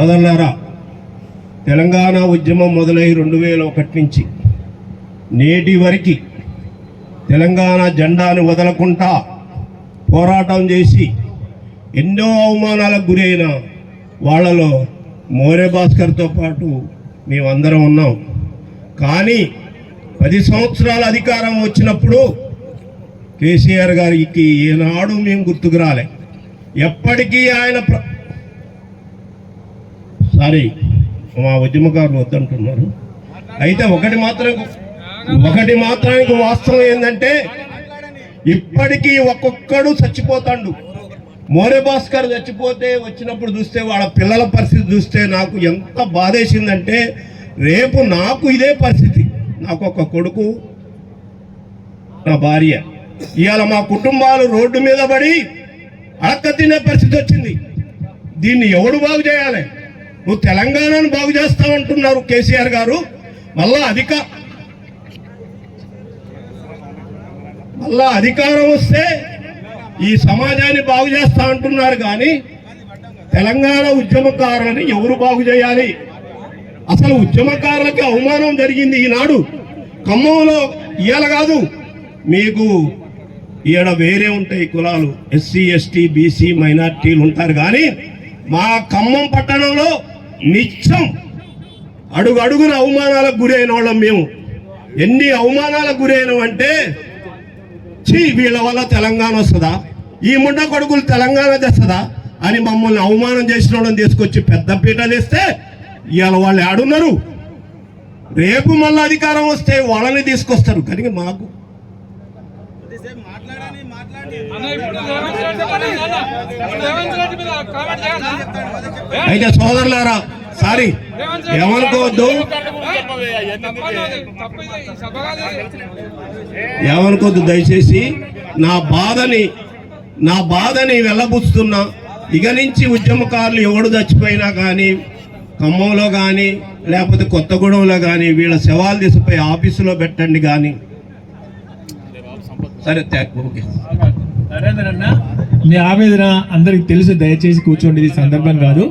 సోదరులారా తెలంగాణ ఉద్యమం మొదలై రెండు వేల ఒకటి నుంచి నేటి వరకు తెలంగాణ జెండాను వదలకుండా పోరాటం చేసి ఎన్నో అవమానాలకు గురైన వాళ్ళలో మోరే భాస్కర్తో పాటు మేమందరం ఉన్నాం. కానీ పది సంవత్సరాల అధికారం వచ్చినప్పుడు కేసీఆర్ గారికి ఏనాడు మేము గుర్తుకు రాలే. ఎప్పటికీ ఆయన ఒక్కసారి మా ఉద్యమకారులు వద్దంటున్నారు. అయితే ఒకటి మాత్రం ఒకటి మాత్రానికి వాస్తవం ఏంటంటే ఇప్పటికీ ఒక్కొక్కడు చచ్చిపోతాడు. మోరే భాస్కర్ చచ్చిపోతే వచ్చినప్పుడు చూస్తే వాళ్ళ పిల్లల పరిస్థితి చూస్తే నాకు ఎంత బాధేసిందంటే రేపు నాకు ఇదే పరిస్థితి. నాకు ఒక కొడుకు నా భార్య. ఇవాళ మా కుటుంబాలు రోడ్డు మీద పడి అడక్క తినే పరిస్థితి వచ్చింది. దీన్ని ఎవడు బాగు చేయాలి? నువ్వు తెలంగాణను బాగు చేస్తావంటున్నారు కేసీఆర్ గారు. మళ్ళా అధిక మళ్ళా అధికారం వస్తే ఈ సమాజాన్ని బాగు చేస్తా అంటున్నారు కానీ తెలంగాణ ఉద్యమకారులని ఎవరు బాగు చేయాలి? అసలు ఉద్యమకారులకి అవమానం జరిగింది ఈనాడు. ఖమ్మంలో ఇవాళ కాదు. మీకు ఈడ వేరే ఉంటాయి కులాలు. ఎస్సీ ఎస్టీ బీసీ మైనార్టీలు ఉంటారు కానీ మా ఖమ్మం పట్టణంలో నిత్యం అడుగు అడుగున అవమానాలకు గురైన వాళ్ళం మేము. ఎన్ని అవమానాలకు గురైన అంటే ఛీ వీళ్ళ వల్ల తెలంగాణ వస్తుందా? ఈ ముండ కొడుకులు తెలంగాణ తెస్తుందా? అని మమ్మల్ని అవమానం చేసిన వాళ్ళని తీసుకొచ్చి పెద్ద పీటలు వేస్తే ఇవాళ వాళ్ళు ఆడున్నారు రేపు మళ్ళీ అధికారం వస్తే వాళ్ళని తీసుకొస్తారు. కానీ మాకు అయితే సోదరులారా సారీ. ఏమనుకోవద్దు. ఏమనుకోవద్దు దయచేసి నా బాధని నా బాధని వెళ్ళబుచ్చుతున్నా ఇక నుంచి ఉద్యమకారులు ఎవడు చచ్చిపోయినా కానీ ఖమ్మంలో కానీ లేకపోతే కొత్తగూడెంలో కానీ వీళ్ళ శవాలు తీసిపోయి ఆఫీసులో పెట్టండి కానీ సరే ఓకే. నరేంద్ర అన్న మీ ఆవేదన అందరికి తెలుసు దయచేసి కూర్చోండి ఇది సందర్భం కాదు.